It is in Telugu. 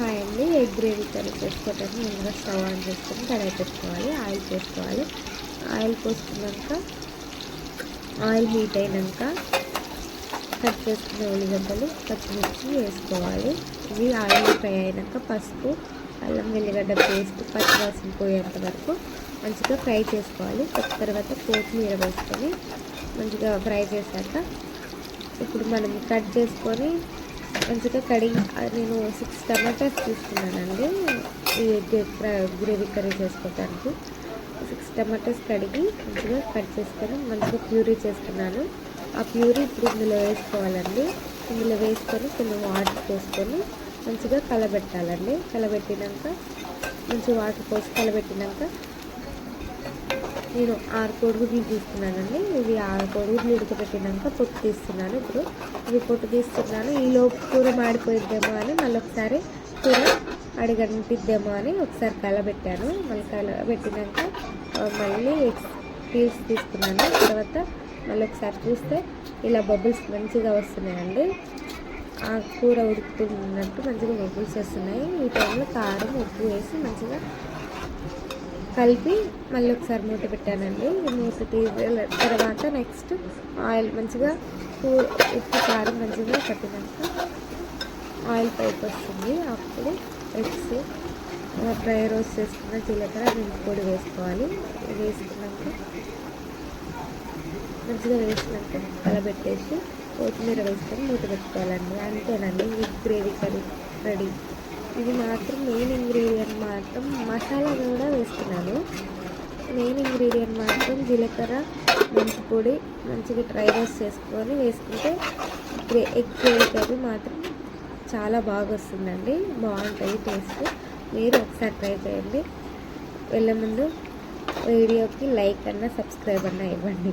హాయ్ అండి ఎగ్ గ్రేవీ కర్రీ చేసుకోవడానికి ముందుగా స్టవ్ ఆన్ చేసుకొని కడాయి పెట్టుకోవాలి ఆయిల్ చేసుకోవాలి ఆయిల్ పోసుకున్నాక ఆయిల్ హీట్ అయినాక కట్ చేసుకున్న ఉల్లిగడ్డలు పచ్చిమిర్చి వేసుకోవాలి. ఇవి ఆయిల్ ఫ్రై అయినాక పసుపు అల్లం వెల్లిగడ్డ పేస్ట్ పచ్చివాసన పోయేంత వరకు మంచిగా ఫ్రై చేసుకోవాలి. తర్వాత కొత్తిమీర వేసుకొని మంచిగా ఫ్రై చేశాక ఇప్పుడు మనం కట్ చేసుకొని మంచిగా కడిగి నేను సిక్స్ టమాటాస్ తీసుకున్నానండి. ఈ గ్రేవీ కర్రీ చేసుకోవడానికి సిక్స్ టమాటాస్ కడిగి మంచిగా కట్ చేసుకొని మంచిగా ప్యూరీ చేసుకున్నాను ఆ ప్యూరీ ఇప్పుడు ఇందులో వేసుకోవాలండి. ఇందులో వేసుకొని కొన్ని వాటర్ పోసుకొని మంచిగా కలబెట్టాలండి. కలబెట్టినాక మంచి వాటర్ పోసి కలబెట్టినాక నేను ఆరు కోడిగుడ్లు తీసుకున్నానండి. ఇవి ఆరు కోడిగుడ్లు ఉడకబెట్టినాక పొట్టు తీస్తున్నాను ఇప్పుడు. ఇవి పొట్టు తీస్తున్నాను. ఈ లోపు కూర మాడిపోయిద్దేమో అని మళ్ళీ ఒకసారి కూర అడిగంటిద్దేమో అని ఒకసారి కలబెట్టాను. మళ్ళీ కలబెట్టినాక మళ్ళీ పీల్స్ తీసుకున్నాను. తర్వాత మళ్ళీ ఒకసారి చూస్తే ఇలా బబుల్స్ మంచిగా వస్తున్నాయండి. ఆ కూర ఉడుకుతున్నట్టు మంచిగా బబుల్స్ వస్తున్నాయి. ఈ టైంలో కారం ఉప్పు వేసి మంచిగా కలిపి మళ్ళీ ఒకసారి మూత పెట్టానండి. మూత తీసిన తర్వాత నెక్స్ట్ ఆయిల్ మంచిగా కూర ఉప్పు కారం మంచిగా పట్టినాక ఆయిల్ పైకి వస్తుంది. అప్పుడు ఎగ్స్ డ్రై రోస్ట్ చేసుకున్న జీలకర్ర పొడి వేసుకోవాలి. వేసుకున్నాక మంచిగా వేసినాక కలబెట్టేసి కొత్తిమీర వేసుకొని మూత పెట్టుకోవాలండి. అంతేనండి ఈ గ్రేవీ కర్రీ రెడీ. ఇది మాత్రం మెయిన్ ఇంగ్రీడియంట్ మాత్రం మసాలా కూడా వేస్తున్నాను. మెయిన్ ఇంగ్రీడియంట్ మాత్రం జీలకర్ర మెంతి పొడి మంచిగా డ్రై రోస్ట్ చేసుకొని వేసుకుంటే గ్రే ఎగ్ గ్రేవీ కర్రీ మాత్రం చాలా బాగా వస్తుందండి. బాగుంటుంది టేస్ట్. మీరు ఒకసారి ట్రై చేయండి. వెళ్ళే ముందు వీడియోకి లైక్ అన్న సబ్స్క్రైబ్ అన్న ఇవ్వండి.